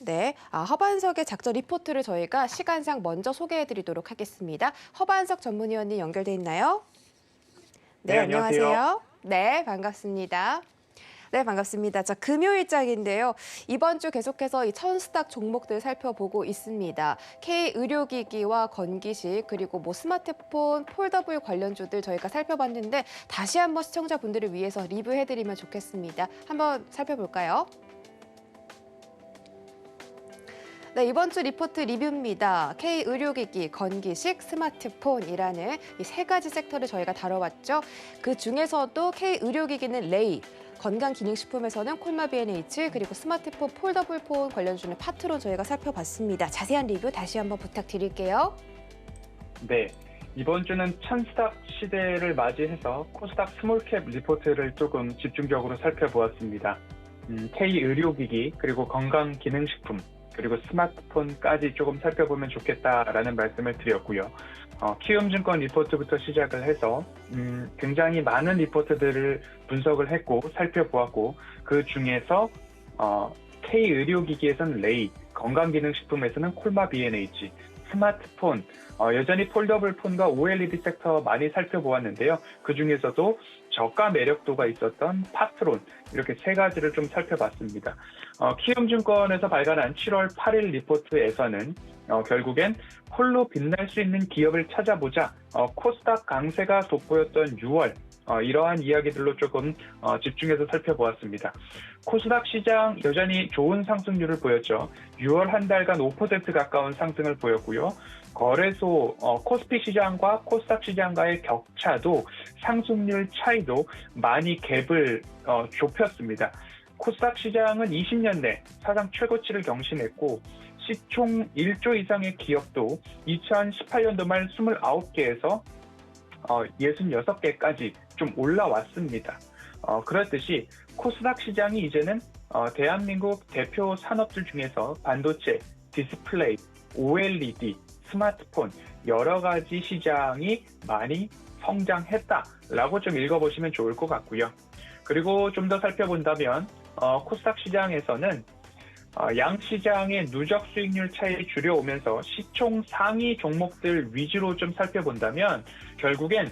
네, 아, 허반석의 작전 리포트를 저희가 시간상 먼저 소개해드리도록 하겠습니다. 허반석 전문위원님 연결돼 있나요? 네, 안녕하세요. 네, 반갑습니다. 네, 반갑습니다. 자, 금요일장인데요. 이번 주 계속해서 이 천스닥 종목들 살펴보고 있습니다. K 의료기기와 건기식 그리고 뭐 스마트폰, 폴더블 관련주들 저희가 살펴봤는데 다시 한번 시청자분들을 위해서 리뷰해드리면 좋겠습니다. 한번 살펴볼까요? 네, 이번 주 리포트 리뷰입니다. K 의료기기, 건기식, 스마트폰이라는 이 세 가지 섹터를 저희가 다뤄봤죠. 그 중에서도 K 의료기기는 레이, 건강기능식품에서는 콜마 B&H 그리고 스마트폰 폴더블 폰 관련주는 파트론 저희가 살펴봤습니다. 자세한 리뷰 다시 한번 부탁드릴게요. 네. 이번 주는 천스닥 시대를 맞이해서 코스닥 스몰캡 리포트를 조금 집중적으로 살펴보았습니다. 음, K 의료기기 그리고 건강기능식품 그리고 스마트폰까지 조금 살펴보면 좋겠다라는 말씀을 드렸고요. 어, 키움증권 리포트부터 시작을 해서 음, 굉장히 많은 리포트들을 분석을 했고 살펴보았고 그 중에서 어, K 의료기기에서는 레이, 건강기능식품에서는 콜마 B&H, 스마트폰, 어, 여전히 폴더블 폰과 OLED 섹터 많이 살펴보았는데요. 그 중에서도 저가 매력도가 있었던 파트론 이렇게 세 가지를 좀 살펴봤습니다. 어, 키움증권에서 발간한 7월 8일 리포트에서는 어, 결국엔 홀로 빛날 수 있는 기업을 찾아보자 어, 코스닥 강세가 돋보였던 6월 어, 이러한 이야기들로 조금 어, 집중해서 살펴보았습니다. 코스닥 시장 여전히 좋은 상승률을 보였죠. 6월 한 달간 5% 가까운 상승을 보였고요. 거래소 어, 코스피 시장과 코스닥 시장과의 격차도 상승률 차이도 많이 갭을 어, 좁혔습니다. 코스닥 시장은 20년 내 사상 최고치를 경신했고 시총 1조 이상의 기업도 2018년도 말 29개에서 어, 66개까지 좀 올라왔습니다. 어, 그렇듯이 코스닥 시장이 이제는 어, 대한민국 대표 산업들 중에서 반도체, 디스플레이, OLED, 스마트폰 여러 가지 시장이 많이 성장했다라고 좀 읽어보시면 좋을 것 같고요. 그리고 좀 더 살펴본다면 어, 코스닥 시장에서는 어, 양 시장의 누적 수익률 차이를 줄여오면서 시총 상위 종목들 위주로 좀 살펴본다면 결국엔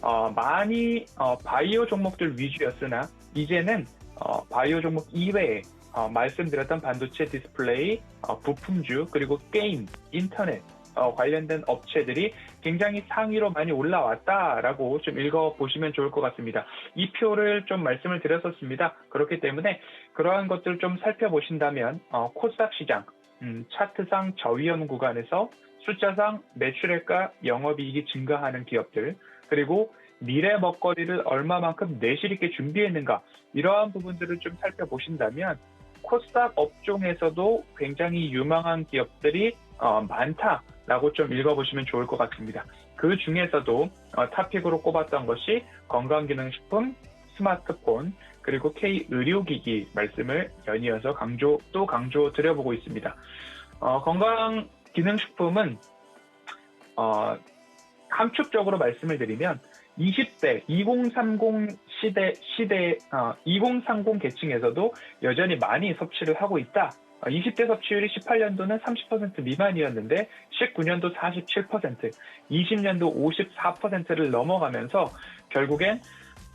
어, 많이 어, 바이오 종목들 위주였으나 이제는 어, 바이오 종목 이외에 어, 말씀드렸던 반도체 디스플레이, 어, 부품주 그리고 게임, 인터넷 어, 관련된 업체들이 굉장히 상위로 많이 올라왔다라고 좀 읽어보시면 좋을 것 같습니다. 이 표를 좀 말씀을 드렸었습니다. 그렇기 때문에 그러한 것들을 좀 살펴보신다면 어, 코스닥 시장 음, 차트상 저위험 구간에서 숫자상 매출액과 영업이익이 증가하는 기업들 그리고 미래 먹거리를 얼마만큼 내실 있게 준비했는가 이러한 부분들을 좀 살펴보신다면 코스닥 업종에서도 굉장히 유망한 기업들이 어, 많다라고 좀 읽어보시면 좋을 것 같습니다. 그 중에서도 어, 탑픽으로 꼽았던 것이 건강기능식품, 스마트폰, 그리고 K 의료기기 말씀을 연이어서 강조 또 강조 드려보고 있습니다. 어, 건강기능식품은 어, 함축적으로 말씀을 드리면 20대 2030 시대 시대 어, 2030 계층에서도 여전히 많이 섭취를 하고 있다. 어, 20대 섭취율이 18년도는 30% 미만이었는데 19년도 47%, 20년도 54%를 넘어가면서 결국엔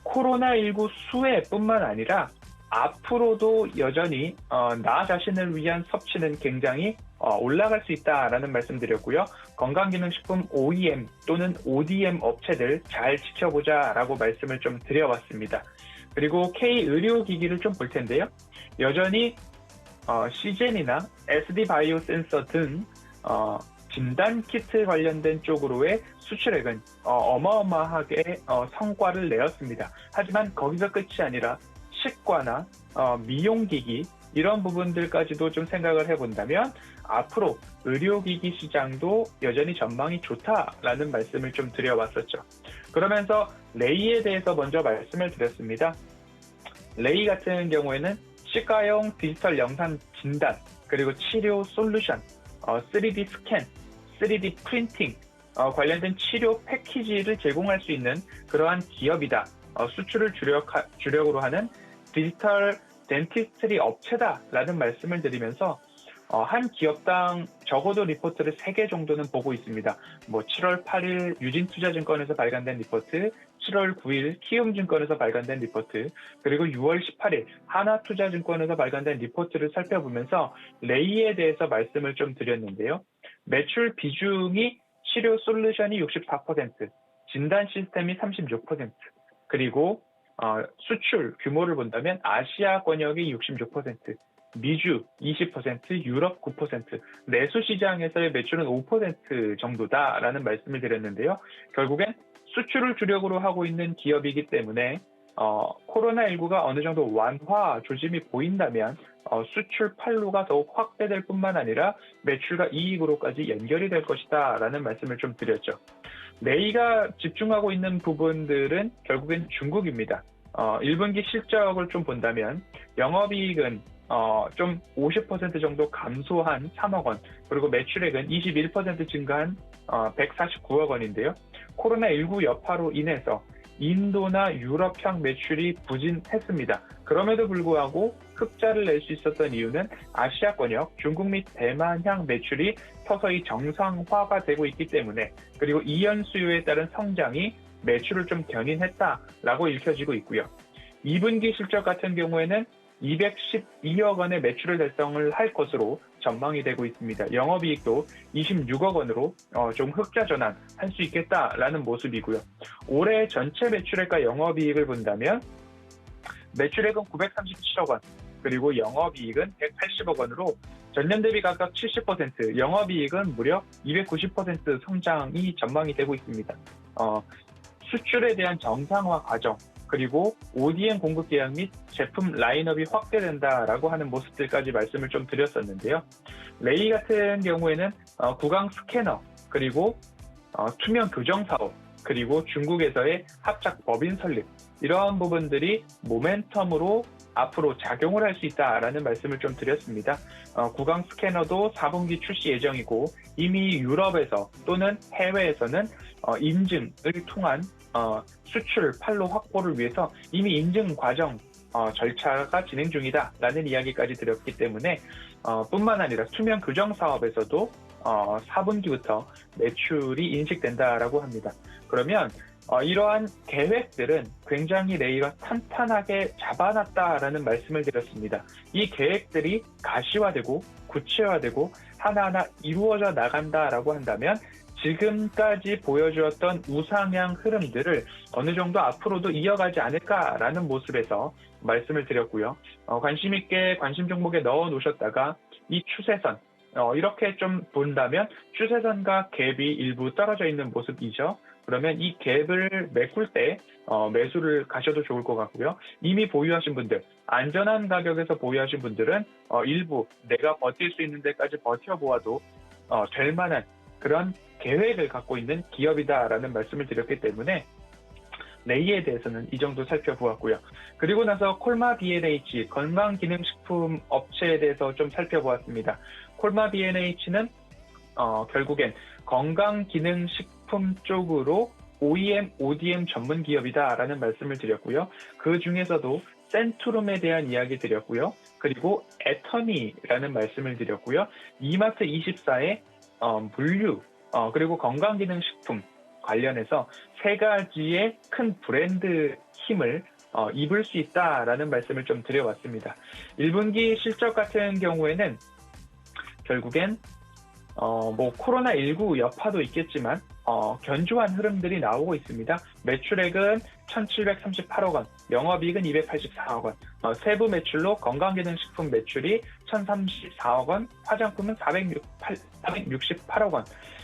코로나19 수혜뿐만 아니라 앞으로도 여전히 어, 나 자신을 위한 섭취는 굉장히 어, 올라갈 수 있다라는 말씀드렸고요. 건강기능식품 OEM 또는 ODM 업체들 잘 지켜보자라고 말씀을 좀 드려봤습니다. 그리고 K 의료기기를 좀 볼 텐데요. 여전히 어, 시젠이나 SD 바이오 센서 등 어, 진단 키트 관련된 쪽으로의 수출액은 어, 마어마하게 성과를 내었습니다. 하지만 거기서 끝이 아니라 치과나 어, 미용기기 이런 부분들까지도 좀 생각을 해본다면 앞으로 의료기기 시장도 여전히 전망이 좋다라는 말씀을 좀 드려봤었죠. 그러면서 레이에 대해서 먼저 말씀을 드렸습니다. 레이 같은 경우에는 치과용 디지털 영상 진단 그리고 치료 솔루션, 어, 3D 스캔, 3D 프린팅 어, 관련된 치료 패키지를 제공할 수 있는 그러한 기업이다. 어, 수출을 주력, 주력으로 하는 디지털 덴티스트리 업체다라는 말씀을 드리면서 어, 한 기업당 적어도 리포트를 3개 정도는 보고 있습니다. 뭐 7월 8일 유진투자증권에서 발간된 리포트, 7월 9일 키움증권에서 발간된 리포트, 그리고 6월 18일 하나투자증권에서 발간된 리포트를 살펴보면서 레이에 대해서 말씀을 좀 드렸는데요. 매출 비중이 치료 솔루션이 64%, 진단 시스템이 36%, 그리고 어, 수출 규모를 본다면 아시아 권역이 66%, 미주 20%, 유럽 9%, 내수 시장에서의 매출은 5% 정도다라는 말씀을 드렸는데요. 결국엔 수출을 주력으로 하고 있는 기업이기 때문에 어, 코로나19가 어느 정도 완화 조짐이 보인다면 어, 수출 판로가 더욱 확대될 뿐만 아니라 매출과 이익으로까지 연결이 될 것이다 라는 말씀을 좀 드렸죠. 레이가 집중하고 있는 부분들은 결국엔 중국입니다. 어, 1분기 실적을 좀 본다면 영업이익은 어, 좀 50% 정도 감소한 3억 원, 그리고 매출액은 21% 증가한 어, 149억 원인데요. 코로나19 여파로 인해서 인도나 유럽향 매출이 부진했습니다. 그럼에도 불구하고 흑자를 낼 수 있었던 이유는 아시아 권역, 중국 및 대만향 매출이 서서히 정상화가 되고 있기 때문에 그리고 이연 수요에 따른 성장이 매출을 좀 견인했다라고 읽혀지고 있고요. 2분기 실적 같은 경우에는 212억 원의 매출을 달성을 할 것으로 전망이 되고 있습니다. 영업이익도 26억 원으로 어, 좀 흑자 전환할 수 있겠다라는 모습이고요. 올해 전체 매출액과 영업이익을 본다면 매출액은 937억 원, 그리고 영업이익은 180억 원으로 전년 대비 각각 70%, 영업이익은 무려 290% 성장이 전망이 되고 있습니다. 어, 수출에 대한 정상화 과정, 그리고 ODM 공급 계약 및 제품 라인업이 확대된다라고 하는 모습들까지 말씀을 좀 드렸었는데요. 레이 같은 경우에는 어, 구강 스캐너, 그리고 어, 투명 교정 사업, 그리고 중국에서의 합작 법인 설립, 이러한 부분들이 모멘텀으로 앞으로 작용을 할 수 있다라는 말씀을 좀 드렸습니다. 어, 구강 스캐너도 4분기 출시 예정이고 이미 유럽에서 또는 해외에서는 어, 인증을 통한 어, 수출 판로 확보를 위해서 이미 인증 과정 어, 절차가 진행 중이다라는 이야기까지 드렸기 때문에 어, 뿐만 아니라 투명 규정 사업에서도 어, 4분기부터 매출이 인식된다라고 합니다. 그러면 어, 이러한 계획들은 굉장히 레이가 탄탄하게 잡아놨다라는 말씀을 드렸습니다. 이 계획들이 가시화되고 구체화되고 하나하나 이루어져 나간다라고 한다면 지금까지 보여주었던 우상향 흐름들을 어느 정도 앞으로도 이어가지 않을까라는 모습에서 말씀을 드렸고요. 어, 관심 있게 관심 종목에 넣어 놓으셨다가 이 추세선 어, 이렇게 좀 본다면 추세선과 갭이 일부 떨어져 있는 모습이죠. 그러면 이 갭을 메꿀 때 어, 매수를 가셔도 좋을 것 같고요. 이미 보유하신 분들, 안전한 가격에서 보유하신 분들은 어, 일부 내가 버틸 수 있는 데까지 버텨보아도 어, 될 만한 그런 계획을 갖고 있는 기업이다라는 말씀을 드렸기 때문에 레이에 대해서는 이 정도 살펴보았고요. 그리고 나서 콜마 B&H 건강기능식품 업체에 대해서 좀 살펴보았습니다. 콜마 B&H는 어, 결국엔 건강기능식품 쪽으로 OEM, ODM 전문 기업이다라는 말씀을 드렸고요. 그 중에서도 센트룸에 대한 이야기 드렸고요. 그리고 애터니라는 말씀을 드렸고요. 이마트 24의 어, 물류 어, 그리고 건강기능식품 관련해서 세 가지의 큰 브랜드 힘을 어, 입을 수 있다라는 말씀을 좀 드려왔습니다. 1분기 실적 같은 경우에는 결국엔 어, 뭐 코로나 19 여파도 있겠지만 어, 견조한 흐름들이 나오고 있습니다. 매출액은 1,738억 원, 영업이익은 284억 원, 어, 세부 매출로 건강기능식품 매출이 1,034억 원, 화장품은 468, 468억 원.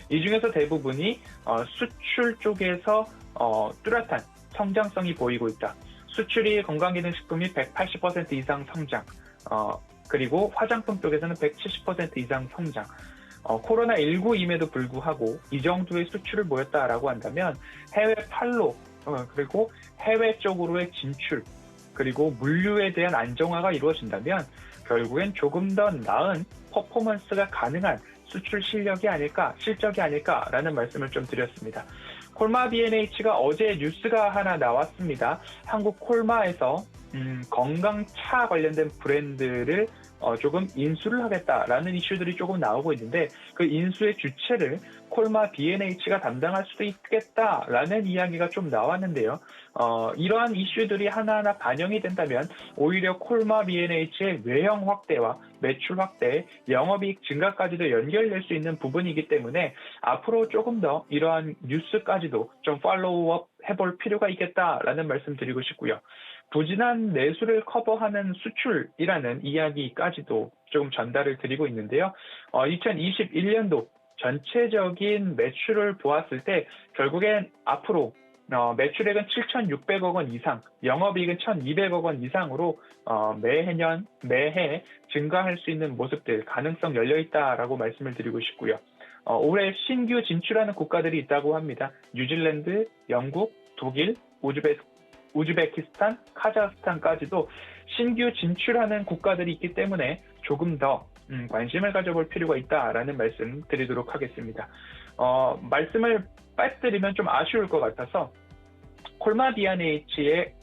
이 중에서 대부분이 어, 수출 쪽에서 어, 뚜렷한 성장성이 보이고 있다. 수출이 건강기능식품이 180% 이상 성장, 어, 그리고 화장품 쪽에서는 170% 이상 성장. 어, 코로나19임에도 불구하고 이 정도의 수출을 보였다라고 한다면 해외 팔로 어, 그리고 해외 쪽으로의 진출 그리고 물류에 대한 안정화가 이루어진다면 결국엔 조금 더 나은 퍼포먼스가 가능한 수출 실력이 아닐까 실적이 아닐까라는 말씀을 좀 드렸습니다. 콜마 B&H가 어제 뉴스가 하나 나왔습니다. 한국 콜마에서 음, 건강차 관련된 브랜드를 어, 조금 인수를 하겠다라는 이슈들이 조금 나오고 있는데 그 인수의 주체를 콜마 B&H가 담당할 수도 있겠다라는 이야기가 좀 나왔는데요. 어, 이러한 이슈들이 하나하나 반영이 된다면 오히려 콜마 B&H의 외형 확대와 매출 확대, 영업이익 증가까지도 연결될 수 있는 부분이기 때문에 앞으로 조금 더 이러한 뉴스까지도 좀 팔로우업 해볼 필요가 있겠다라는 말씀 드리고 싶고요. 부진한 내수를 커버하는 수출이라는 이야기까지도 조금 전달을 드리고 있는데요. 어, 2021년도 전체적인 매출을 보았을 때 결국엔 앞으로 어, 매출액은 7,600억 원 이상, 영업이익은 1,200억 원 이상으로 어, 매해년, 매해 증가할 수 있는 모습들 가능성 열려 있다라고 말씀을 드리고 싶고요. 어, 올해 신규 진출하는 국가들이 있다고 합니다. 뉴질랜드, 영국, 독일, 우즈베, 우즈베키스탄, 카자흐스탄까지도 신규 진출하는 국가들이 있기 때문에 조금 더 음, 관심을 가져볼 필요가 있다라는 말씀 드리도록 하겠습니다. 어, 말씀을 빠뜨리면 좀 아쉬울 것 같아서 콜마 비아네이치의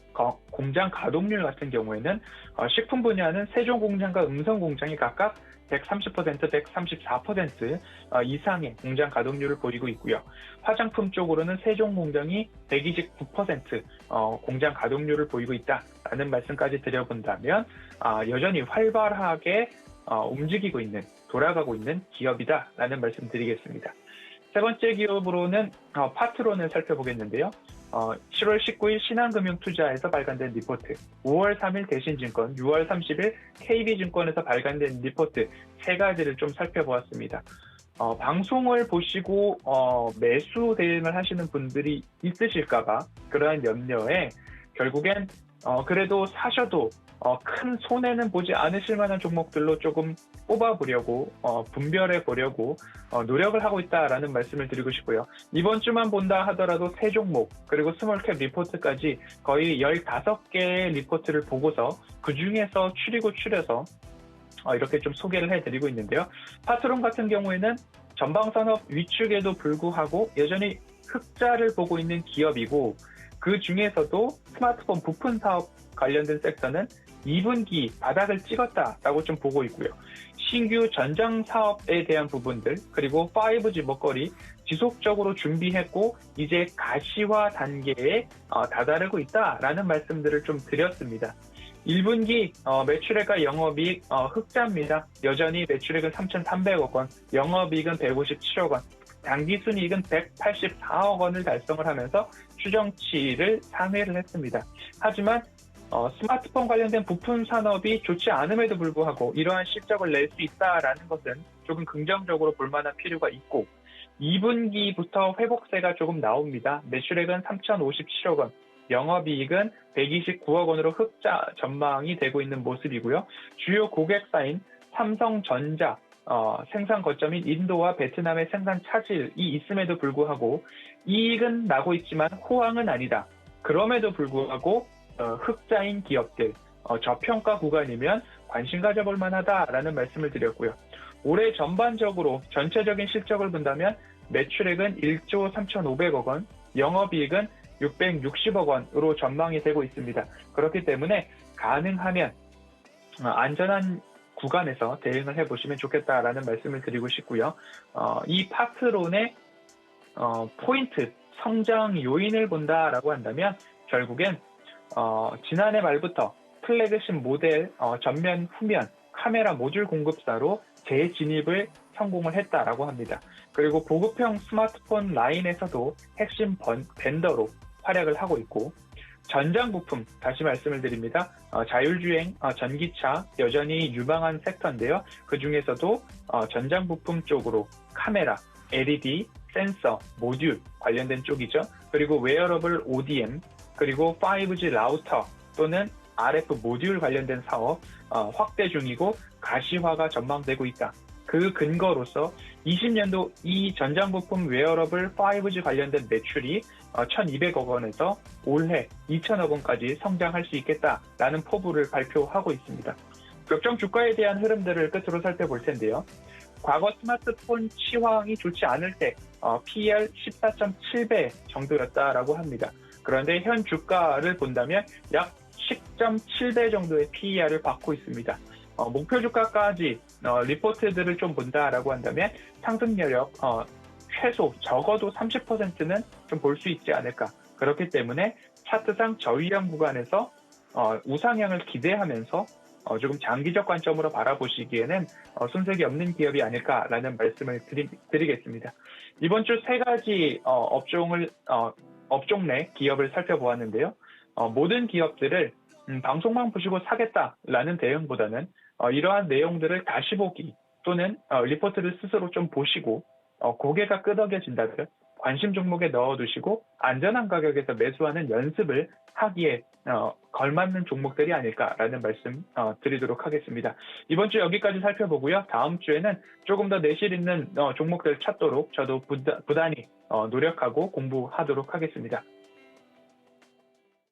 공장 가동률 같은 경우에는 어, 식품 분야는 세종 공장과 음성 공장이 각각 130%, 134% 어, 이상의 공장 가동률을 보이고 있고요. 화장품 쪽으로는 세종 공장이 129% 어, 공장 가동률을 보이고 있다라는 말씀까지 드려본다면 아, 여전히 활발하게 움직이고 있는 돌아가고 있는 기업이다라는 말씀드리겠습니다. 세 번째 기업으로는 파트론을 살펴보겠는데요. 어, 7월 19일 신한금융투자에서 발간된 리포트, 5월 3일 대신증권, 6월 30일 KB증권에서 발간된 리포트 세 가지를 좀 살펴보았습니다. 어, 방송을 보시고 어, 매수 대응을 하시는 분들이 있으실까봐 그러한 염려에 결국엔 어, 그래도 사셔도 어, 큰 손해는 보지 않으실 만한 종목들로 조금 뽑아보려고 어, 분별해 보려고 어, 노력을 하고 있다라는 말씀을 드리고 싶고요. 이번 주만 본다 하더라도 세 종목 그리고 스몰캡 리포트까지 거의 15개의 리포트를 보고서 그 중에서 추리고 추려서 어, 이렇게 좀 소개를 해드리고 있는데요. 파트론 같은 경우에는 전방산업 위축에도 불구하고 여전히 흑자를 보고 있는 기업이고 그 중에서도 스마트폰 부품 사업 관련된 섹터는 2분기 바닥을 찍었다라고 좀 보고 있고요. 신규 전장 사업에 대한 부분들 그리고 5G 먹거리 지속적으로 준비했고 이제 가시화 단계에 어, 다다르고 있다라는 말씀들을 좀 드렸습니다. 1분기 어, 매출액과 영업이익 어, 흑자입니다. 여전히 매출액은 3,300억 원, 영업이익은 157억 원, 당기순이익은 184억 원을 달성을 하면서 추정치를 상회를 했습니다. 하지만 어, 스마트폰 관련된 부품 산업이 좋지 않음에도 불구하고 이러한 실적을 낼 수 있다라는 것은 조금 긍정적으로 볼 만한 필요가 있고 2분기부터 회복세가 조금 나옵니다. 매출액은 3,057억 원, 영업이익은 129억 원으로 흑자 전망이 되고 있는 모습이고요. 주요 고객사인 삼성전자, 어, 생산 거점인 인도와 베트남의 생산 차질이 있음에도 불구하고 이익은 나고 있지만 호황은 아니다. 그럼에도 불구하고 어, 흑자인 기업들, 어, 저평가 구간이면 관심 가져볼 만하다라는 말씀을 드렸고요. 올해 전반적으로 전체적인 실적을 본다면 매출액은 1조 3,500억 원, 영업이익은 660억 원으로 전망이 되고 있습니다. 그렇기 때문에 가능하면 어, 안전한 구간에서 대응을 해보시면 좋겠다라는 말씀을 드리고 싶고요. 어, 이 파트론의 어, 포인트, 성장 요인을 본다라고 한다면 결국엔 어, 지난해 말부터 플래그십 모델 어, 전면 후면 카메라 모듈 공급사로 재진입을 성공을 했다라고 합니다. 그리고 보급형 스마트폰 라인에서도 핵심 번, 벤더로 활약을 하고 있고 전장 부품 다시 말씀을 드립니다. 어, 자율주행 어, 전기차 여전히 유망한 섹터인데요. 그 중에서도 어, 전장 부품 쪽으로 카메라, LED, 센서, 모듈 관련된 쪽이죠. 그리고 웨어러블 ODM 그리고 5G 라우터 또는 RF 모듈 관련된 사업 어, 확대 중이고 가시화가 전망되고 있다. 그 근거로서 20년도 이 전장부품 웨어러블 5G 관련된 매출이 1,200억 어, 원에서 올해 2천억 원까지 성장할 수 있겠다라는 포부를 발표하고 있습니다. 격정 주가에 대한 흐름들을 끝으로 살펴볼 텐데요. 과거 스마트폰 시황이 좋지 않을 때 어, PER 14.7배 정도였다라고 합니다. 그런데 현 주가를 본다면 약 10.7배 정도의 PER을 받고 있습니다. 어, 목표 주가까지 어, 리포트들을 좀 본다라고 한다면 상승 여력 어, 최소 적어도 30%는 좀 볼 수 있지 않을까. 그렇기 때문에 차트상 저위험 구간에서 어, 우상향을 기대하면서 어, 조금 장기적 관점으로 바라보시기에는 어, 손색이 없는 기업이 아닐까라는 말씀을 드리, 드리 겠습니다. 이번 주 세 가지 어, 업종을 어, 업종 내 기업을 살펴보았는데요. 어, 모든 기업들을 음, 방송만 보시고 사겠다라는 대응보다는 어, 이러한 내용들을 다시 보기 또는 어, 리포트를 스스로 좀 보시고 어, 고개가 끄덕여진다면 관심 종목에 넣어두시고 안전한 가격에서 매수하는 연습을 하기에 어, 걸맞는 종목들이 아닐까라는 말씀 어, 드리도록 하겠습니다. 이번 주 여기까지 살펴보고요. 다음 주에는 조금 더 내실 있는 어, 종목들 찾도록 저도 부다, 부단히 어, 노력하고 공부하도록 하겠습니다.